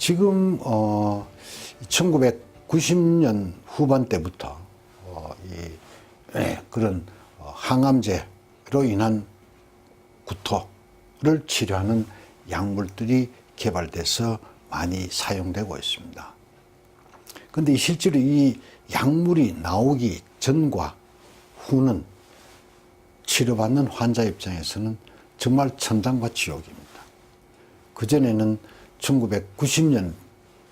지금 어 1990년 후반 때부터 어, 이 예, 그런 어, 항암제로 인한 구토를 치료하는 약물들이 개발돼서 많이 사용되고 있습니다. 근데 실제로 이 약물이 나오기 전과 후는 치료받는 환자 입장에서는 정말 천당과 지옥입니다. 그전에는 1990년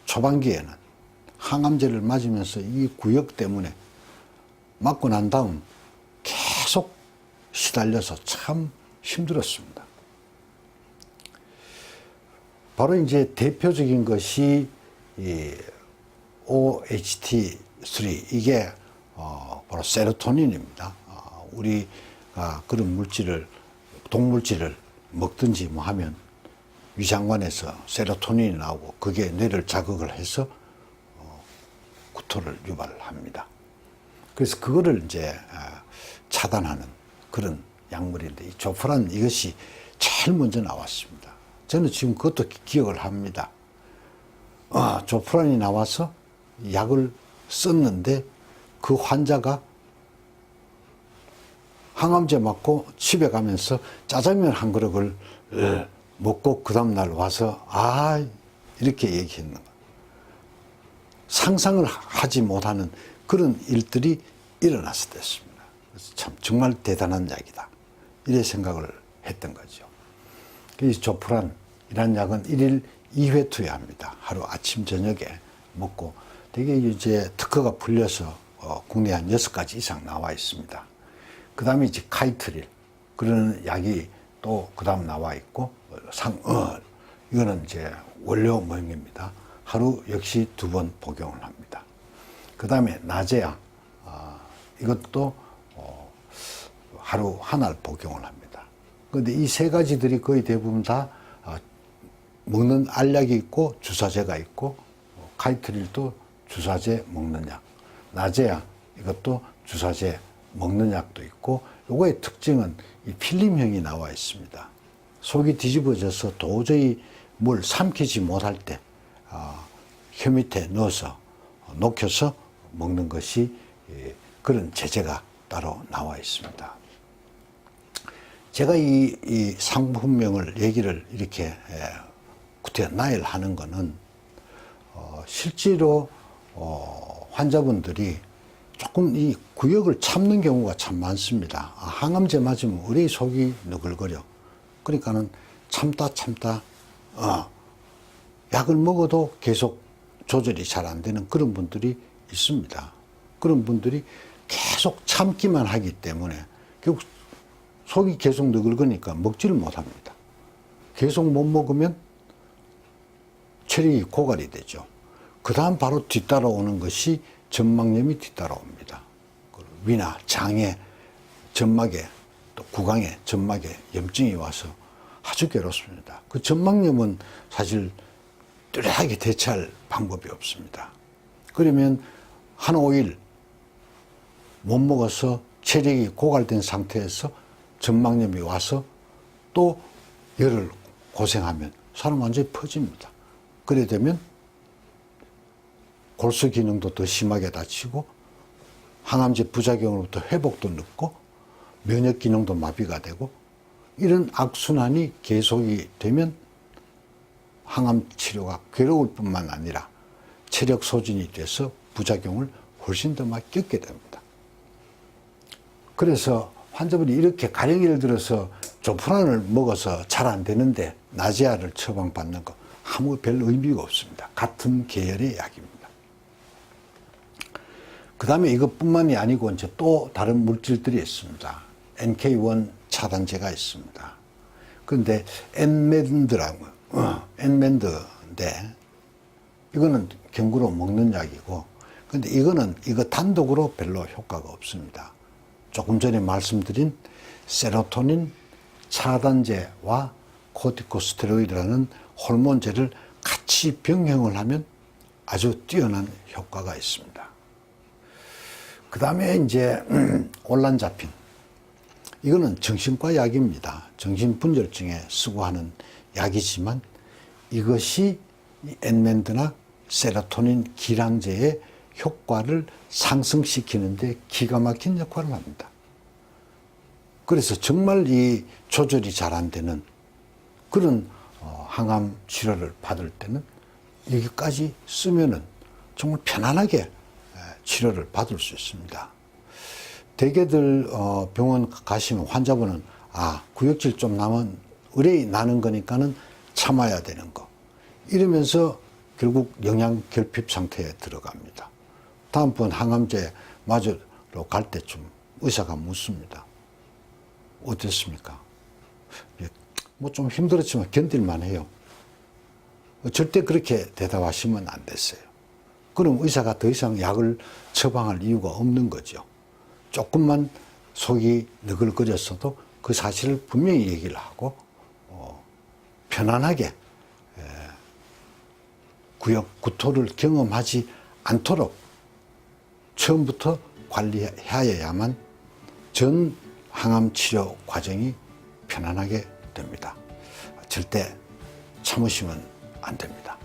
초반기에는 항암제를 맞으면서 이 구역 때문에 맞고 난 다음 계속 시달려서 참 힘들었습니다. 바로 이제 대표적인 것이 이 OHT3 이게 어 바로 세로토닌입니다. 어 우리가 그런 물질을 동물질을 먹든지 뭐 하면 위장관에서 세로토닌이 나오고 그게 뇌를 자극을 해서 어 구토를 유발합니다. 그래서 그거를 이제 아, 차단하는 그런 약물인데 이 조프란 이것이 제일 먼저 나왔습니다. 저는 지금 그것도 기- 기억을 합니다. 아, 조프란이 나와서 약을 썼는데 그 환자가 항암제 맞고 집에 가면서 짜장면 한 그릇을 어, 먹고 그 다음날 와서 아 이렇게 얘기했는 거예요. 상상을 하지 못하는 그런 일들이 일어나서 됐습니다. 그래서 참 정말 대단한 약이다. 이래 생각을 했던 거죠. 이 조프란이라는 약은 일일 2회 투여합니다. 하루 아침 저녁에 먹고 되게 이제 특허가 풀려서 어, 국내에 한 6가지 이상 나와 있습니다. 그 다음에 이제 카이트릴 그런 약이 또 그 다음 나와 있고 어, 상, 어, 이거는 이제 원료 모형입니다. 하루 역시 두 번 복용을 합니다. 그 다음에 나제약 아, 이것도 어, 하루 한알 복용을 합니다. 그런데 이 세 가지들이 거의 대부분 다 아, 먹는 알약이 있고 주사제가 있고 어, 카이트릴도 주사제 먹는 약, 나제약 이것도 주사제 먹는 약도 있고 요거의 특징은 이 필름형이 나와 있습니다. 속이 뒤집어져서 도저히 뭘 삼키지 못할 때 아, 혀 밑에 넣어서 녹여서 먹는 것이 예, 그런 제재가 따로 나와 있습니다. 제가 이, 이 상품명을 얘기를 이렇게 에, 구태 나열 하는 거는 어, 실제로 어, 환자분들이 조금 이 구역을 참는 경우가 참 많습니다. 아, 항암제 맞으면 우리 속이 너글거려. 그러니까는 참다 참다 어, 약을 먹어도 계속 조절이 잘 안 되는 그런 분들이 있습니다. 그런 분들이 계속 참기만 하기 때문에 결국 속이 계속 너글거니까 먹지를 못합니다. 계속 못 먹으면 체력이 고갈이 되죠. 그 다음 바로 뒤따라오는 것이 점막염이 뒤따라옵니다. 그리고 위나 장에, 점막에, 또 구강에, 점막에 염증이 와서 아주 괴롭습니다. 그 점막염은 사실 뚜렷하게 대처할 방법이 없습니다. 그러면 한 5일 못 먹어서 체력이 고갈된 상태에서 점막염이 와서 또 열을 고생하면 사람 완전히 퍼집니다. 그래 되면 골수 기능도 더 심하게 다치고 항암제 부작용으로부터 회복도 늦고 면역 기능도 마비가 되고 이런 악순환이 계속이 되면 항암 치료가 괴로울 뿐만 아니라 체력 소진이 돼서 부작용을 훨씬 더 많이 겪게 됩니다. 그래서 환자분이 이렇게 가령 예를 들어서 조프란을 먹어서 잘 안 되는데 나지아를 처방받는 거 아무 별 의미가 없습니다. 같은 계열의 약입니다. 그 다음에 이것뿐만이 아니고 이제 또 다른 물질들이 있습니다. NK1 차단제가 있습니다. 그런데 엔맨드라고, 어, 엔맨드인데 이거는 경구로 먹는 약이고, 근데 이거는 이거 단독으로 별로 효과가 없습니다. 조금 전에 말씀드린 세로토닌 차단제와 코티코스테로이드라는 호르몬제를 같이 병행을 하면 아주 뛰어난 효과가 있습니다. 그 다음에 이제 올란자핀. 이거는 정신과 약입니다. 정신분열증에 쓰고 하는 약이지만 이것이 이 엔멘드나 세로토닌 기량제의 효과를 상승시키는데 기가 막힌 역할을 합니다. 그래서 정말 이 조절이 잘 안 되는 그런 어, 항암 치료를 받을 때는 여기까지 쓰면은 정말 편안하게 에, 치료를 받을 수 있습니다. 대개들 어, 병원 가시면 환자분은 아 구역질 좀 나면 의뢰 나는 거니까는 참아야 되는 거 이러면서 결국 영양 결핍 상태에 들어갑니다. 다음번 항암제 맞으러 갈 때쯤 의사가 묻습니다. 어땠습니까? 뭐 좀 힘들었지만 견딜만 해요. 절대 그렇게 대답하시면 안 됐어요. 그럼 의사가 더 이상 약을 처방할 이유가 없는 거죠. 조금만 속이 너글거렸어도 그 사실을 분명히 얘기를 하고 어, 편안하게 에, 구역 구토를 경험하지 않도록 처음부터 관리해야만 전 항암 치료 과정이 편안하게 됩니다. 절대 참으시면 안 됩니다.